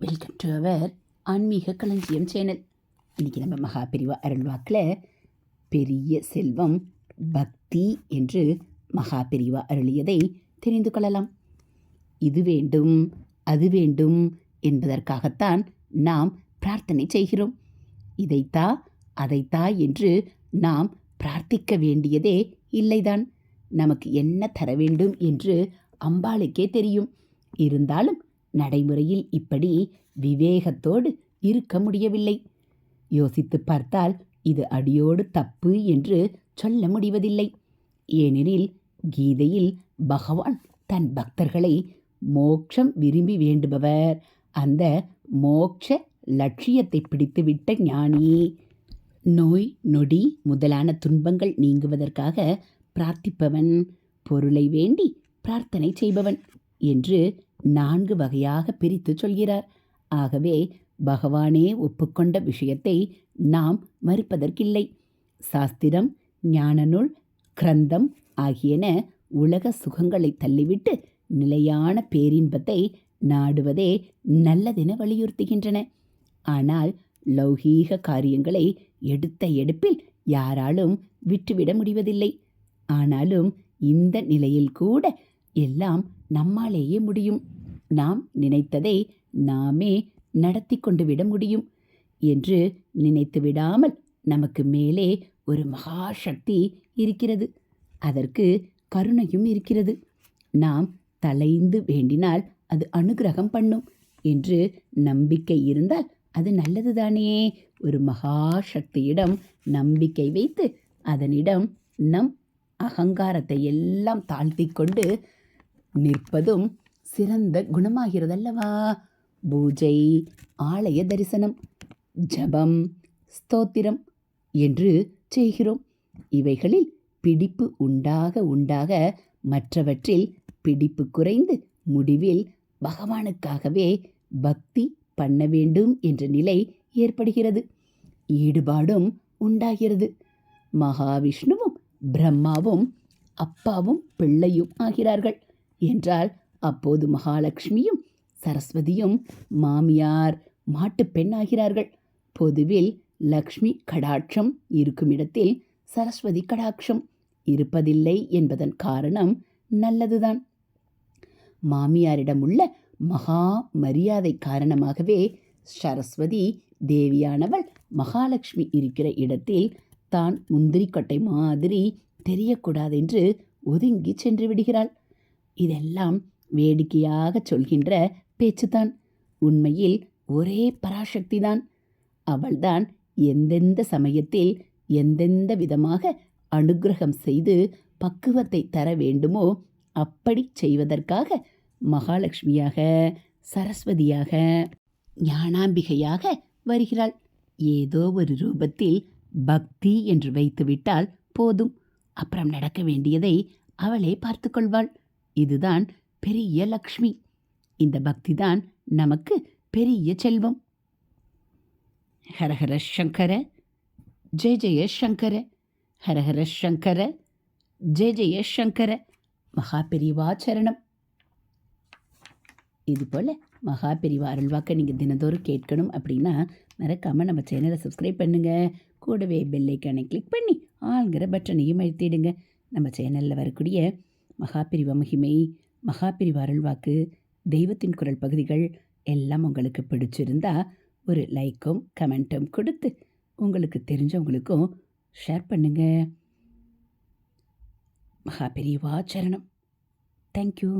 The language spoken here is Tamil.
வெல்கம் டு அவர் ஆன்மீக களஞ்சியம் சேனல். இன்றைக்கி நம்ம மகாபிரிவா அருள்வாக்கில் பெரிய செல்வம் பக்தி என்று மகாபிரிவா அருளியதை தெரிந்து கொள்ளலாம். இது வேண்டும் அது வேண்டும் என்பதற்காகத்தான் நாம் பிரார்த்தனை செய்கிறோம். இதைத்தா அதைத்தா என்று நாம் பிரார்த்திக்க வேண்டியதே இல்லைதான். நமக்கு என்ன தர வேண்டும் என்று அம்பாளுக்கே தெரியும். இருந்தாலும் நடைமுறையில் இப்படி விவேகத்தோடு இருக்க முடியவில்லை. யோசித்து பார்த்தால் இது அடியோடு தப்பு என்று சொல்ல முடிவதில்லை. ஏனெனில் கீதையில் பகவான் தன் பக்தர்களை மோட்சம் விரும்பி வேண்டுபவர். அந்த மோட்ச லட்சியத்தை பிடித்துவிட்ட ஞானி. நோய் நொடி முதலான துன்பங்கள் நீங்குவதற்காக பிரார்த்திப்பவன். பொருளை வேண்டி பிரார்த்தனை செய்பவன் என்று நான்கு வகையாக பிரித்து சொல்கிறார். ஆகவே பகவானே ஒப்புக்கொண்ட விஷயத்தை நாம் மறுப்பதற்கில்லை. சாஸ்திரம் ஞானநூல் கிரந்தம் ஆகியன உலக சுகங்களை தள்ளிவிட்டு நிலையான பேரின்பத்தை நாடுவதே நல்லதென வலியுறுத்துகின்றன. ஆனால் லௌகீக காரியங்களை எடுத்த எடுப்பில் யாராலும் விட்டுவிட முடிவதில்லை. ஆனாலும் இந்த நிலையில் கூட எல்லாம் நம்மாலேயே முடியும். நாம் நினைத்ததை நாமே நடத்தி கொண்டு விட முடியும் என்று நினைத்து விடாமல் நமக்கு மேலே ஒரு மகா சக்தி இருக்கிறது. அதற்கு கருணையும் இருக்கிறது. நாம் தலைந்து வேண்டினால் அது அனுகிரகம் பண்ணும் என்று நம்பிக்கை இருந்தால் அது நல்லதுதானே. ஒரு மகா சக்தியிடம் நம்பிக்கை வைத்து அதனிடம் நம் அகங்காரத்தை எல்லாம் தாழ்த்தி கொண்டு நிற்பதும் சிறந்த குணமாகிறதல்லவா? பூஜை ஆலய தரிசனம் ஜபம் ஸ்தோத்திரம் என்று செய்கிறோம். இவைகளில் பிடிப்பு உண்டாக உண்டாக மற்றவற்றில் பிடிப்பு குறைந்து முடிவில் பகவானுக்காகவே பக்தி பண்ண வேண்டும் என்ற நிலை ஏற்படுகிறது. ஈடுபாடும் உண்டாகிறது. மகாவிஷ்ணுவும் பிரம்மாவும் அப்பாவும் பிள்ளையும் ஆகிறார்கள் என்றால் அப்போது மகாலட்சுமியும் சரஸ்வதியும் மாமியார் மாட்டுப்பெண் ஆகிறார்கள் பொதுவில் லக்ஷ்மி கடாட்சம் இருக்கும் இடத்தில் சரஸ்வதி கடாட்சம் இருப்பதில்லை என்பதன் காரணம் நல்லதுதான். மாமியாரிடம் உள்ள மகா மரியாதை காரணமாகவே சரஸ்வதி தேவியானவள் மகாலட்சுமி இருக்கிற இடத்தில் தான் முந்திரிக்கொட்டை மாதிரி தெரியக்கூடாதென்று ஒதுங்கி சென்று விடுகிறாள். இதெல்லாம் வேடிக்கையாக சொல்கின்ற பேச்சுதான். உண்மையில் ஒரே பராசக்திதான். அவள்தான் எந்தெந்த சமயத்தில் எந்தெந்த விதமாக அனுகிரகம் செய்து பக்குவத்தை தர வேண்டுமோ அப்படி செய்வதற்காக மகாலட்சுமியாக சரஸ்வதியாக ஞானாம்பிகையாக வருகிறாள். ஏதோ ஒரு ரூபத்தில் பக்தி என்று வைத்துவிட்டால் போதும். அப்புறம் நடக்க வேண்டியதை அவளே பார்த்து கொள்வாள். இதுதான் பெரிய லக்ஷ்மி. இந்த பக்தி தான் நமக்கு பெரிய செல்வம். ஹரஹர சங்கர ஜெய ஜெய சங்கர ஹரஹர சங்கர ஜெய ஜெய சங்கர மகா பெரிவாச்சரணம் இது போல் மகா பெரிவா அருள்வாக்க நீங்கள் தினந்தோறும் கேட்கணும் அப்படின்னா மறக்காமல் நம்ம சேனலை சப்ஸ்கிரைப் பண்ணுங்கள் கூடவே பெல்லைக்கானை கிளிக் பண்ணி ஆளுங்கிற பட்டனையும் அழுத்திடுங்க. நம்ம சேனலில் வரக்கூடிய மகாபிரிவ மகிமை மகாபிரிவ அருள்வாக்கு தெய்வத்தின் குரல் பகுதிகள் எல்லாம் உங்களுக்கு பிடிச்சிருந்தா ஒரு லைக்கும் கமெண்ட்டும் கொடுத்து உங்களுக்கு தெரிஞ்சவங்களுக்கும் ஷேர் பண்ணுங்கள் மகாபிரிவா சரணம் தேங்க்யூ.